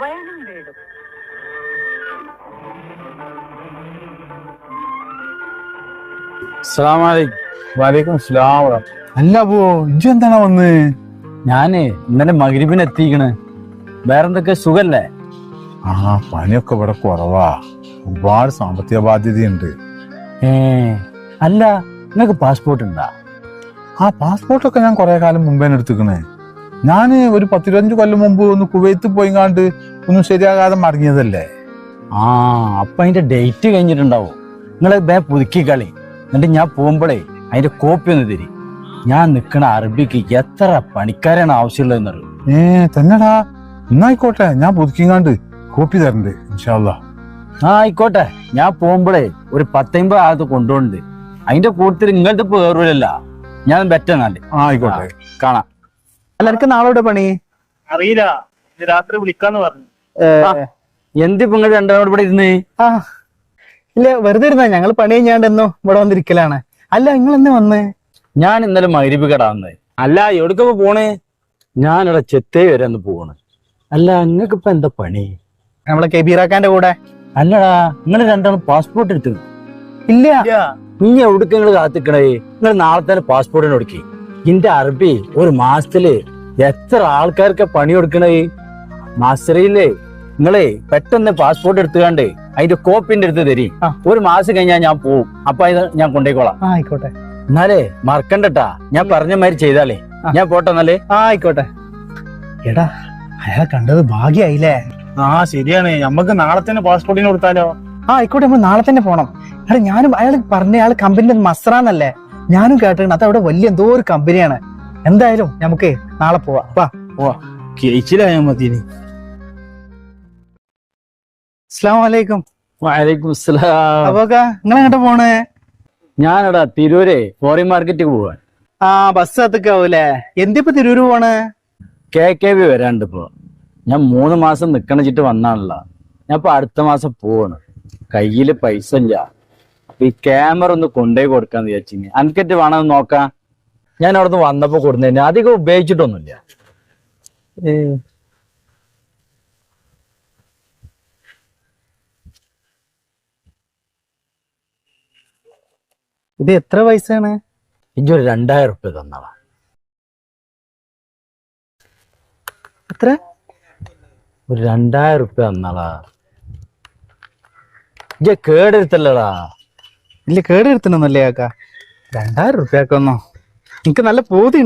Violin വീടും അല്ല ഞാനേ ഇന്നലെ മകരിബിന് എത്തിക്കണ്. വേറെന്തൊക്കെ സുഖല്ലേ? ആ പനിയൊക്കെ ഇവിടെ കുറവാ. ഒരുപാട് സാമ്പത്തിക ബാധ്യതയുണ്ട്. ഏ അല്ല നിനക്ക് പാസ്പോർട്ട് ഉണ്ടാ? ആ പാസ്പോർട്ടൊക്കെ ഞാൻ കുറെ കാലം മുമ്പേ എടുത്തുക്കണേ. ഞാൻ ഒരു പത്തിരുപത്തഞ്ച് കൊല്ലം മുമ്പ് ഒന്ന് കുവൈത്ത് പോയിങ്ങാണ്ട് ഒന്നും ശരിയാകാതെ മറിഞ്ഞതല്ലേ ആ അപ്പൊ അതിന്റെ ഡേറ്റ് കഴിഞ്ഞിട്ടുണ്ടാവും. നിങ്ങൾ ബേ പുതുക്കി കളി. എന്നിട്ട് ഞാൻ പോകുമ്പോഴേ അതിന്റെ കോപ്പി ഒന്ന് തരി. ഞാൻ നിക്കണ അറബിക്ക് എത്ര പണിക്കാരാണ് ആവശ്യമുള്ളതെന്ന് ആവശ്യമുള്ളതെന്നറിയും? ഏ തന്നെടാ. എന്നായിക്കോട്ടെ ഞാൻ പുതുക്കിങ്ങാണ്ട് കോപ്പി തരണ്ട് ഇൻഷാല്ലാ ആ ആയിക്കോട്ടെ. ഞാൻ പോകുമ്പോഴേ ഒരു പത്തമ്പത് ആകത്ത് കൊണ്ടുപോകുന്നുണ്ട് അതിന്റെ കൂട്ടത്തിൽ ഇങ്ങോട്ട് പേറൂലല്ല ഞാൻ ബെറ്റർ ആ ആയിക്കോട്ടെ. കാണാം. എല്ലാവർക്കും നാളോടെ നാളെ പണി? അറിയില്ല. രാത്രി വിളിക്കാന്ന് പറഞ്ഞു. എന്തിപ്പോ നിങ്ങൾ രണ്ടാമത് ഇവിടെ ഇരുന്ന്? ആ. ഇല്ല വെറുതെ ഇരുന്നാ. ഞങ്ങൾ പണി കഴിഞ്ഞാണ്ടെന്നോ ഇവിടെ വന്നിരിക്കലാണ്. അല്ല നിങ്ങൾ എന്ന് വന്ന്? ഞാൻ ഇന്നലെ മകരിപ്പ് കടാന്ന് അല്ല എവിടേക്കപ്പോ പോണേ? ഞാനിവിടെ ചെത്തേ വരെ ഒന്ന് പോവാണ് അല്ല നിങ്ങൾക്ക് ഇപ്പൊ എന്താ പണി? നമ്മളെ കെബീറാക്കാന്റെ കൂടെ. അല്ലടാ നിങ്ങൾ രണ്ടാളും പാസ്പോർട്ട് എടുത്തു. ഇല്ല. നീ എവിടേക്ക് നിങ്ങൾ കാത്തിക്കണേ? നിങ്ങൾ നാളെ തന്നെ പാസ്പോർട്ടിന് കൊടുക്കി. ഇന്റെ അറബി ഒരു മാസത്തിൽ എത്ര ആൾക്കാർക്ക് പണി കൊടുക്കണേ? മാസ്റ്ററിയില്ലേ നിങ്ങളെ പെട്ടെന്ന് പാസ്പോർട്ട് എടുത്തുകാണ്ട് അതിന്റെ കോപ്പിന്റെ അടുത്ത് തരി. ഒരു മാസം കഴിഞ്ഞാൽ ഞാൻ പോവും. അപ്പൊ ഇത് ഞാൻ കൊണ്ടേക്കോളാം. ആയിക്കോട്ടെ. എന്നാലേ മറക്കണ്ടട്ടാ. ഞാൻ പറഞ്ഞ മാതിരി ചെയ്താലേ. ഞാൻ പോട്ടെ എന്നാലേ? ആയിക്കോട്ടെ. എടാ അയാൾ കണ്ടത് ഭാഗ്യായില്ലേ? ആ ശരിയാണ്. നമ്മക്ക് നാളെ തന്നെ പാസ്പോർട്ടിന് കൊടുത്താലോ? ആ ആയിക്കോട്ടെ നമ്മൾ നാളെ തന്നെ പോണം. എടാ ഞാനും അയാൾ പറഞ്ഞ അയാൾ കമ്പനിന്റെ മസ്രാന്നല്ലേ ഞാനും കേട്ടിട്ടുണ്ട്. അത് അവിടെ വലിയ എന്തോ ഒരു കമ്പനിയാണ് എന്തായാലും നമുക്ക് നാളെ പോവാ. വാ. കേച്ചിലായാ മതി അസ്സാം വലൈക്കും വലൈക്കും അസ്സലാം. അപ്പൊ നിങ്ങൾ എങ്ങോട്ടാ പോണേ? ഞാനടാ തിരൂരെ ഫോറിൻ മാർക്കറ്റിൽ പോവാൻ. ആ ബസ് എത്തിക്കാവൂലേ എന്തിപ്പോ തിരൂര് പോണേ? കെ കെ ബി വരാണ്ട് ഇപ്പൊ. ഞാൻ മൂന്ന് മാസം നിക്കണിച്ചിട്ട് വന്നാണല്ല. ഞാൻ ഇപ്പൊ അടുത്ത മാസം പോവാണ്. കയ്യിൽ പൈസ ഇല്ല. അപ്പൊ ഈ ക്യാമറ ഒന്ന് കൊണ്ടുപോയി കൊടുക്കാന്ന് വിചാരിച്ചിന്. അനക്കറ്റ് വേണമെന്ന് നോക്കാം? ഞാൻ അവിടുന്ന് വന്നപ്പോ കൊടുന്നതിന് അധികം ഉപയോഗിച്ചിട്ടൊന്നുമില്ല. ഇത് എത്ര പൈസയാണ്? ഇഞ്ചി ഒരു രണ്ടായിരം ഉറുപ്പ്യ തന്നവ എത്ര? ഒരു രണ്ടായിരം ഉറുപ്പ്യ തന്നളാ ഇജ്ജ കേടെടുത്തല്ലടാ. ഇല്ല കേടെടുത്തണമെന്നല്ലേ ആക്ക രണ്ടായിരം ആക്കുന്നോ എനിക്ക് നല്ല പൂതി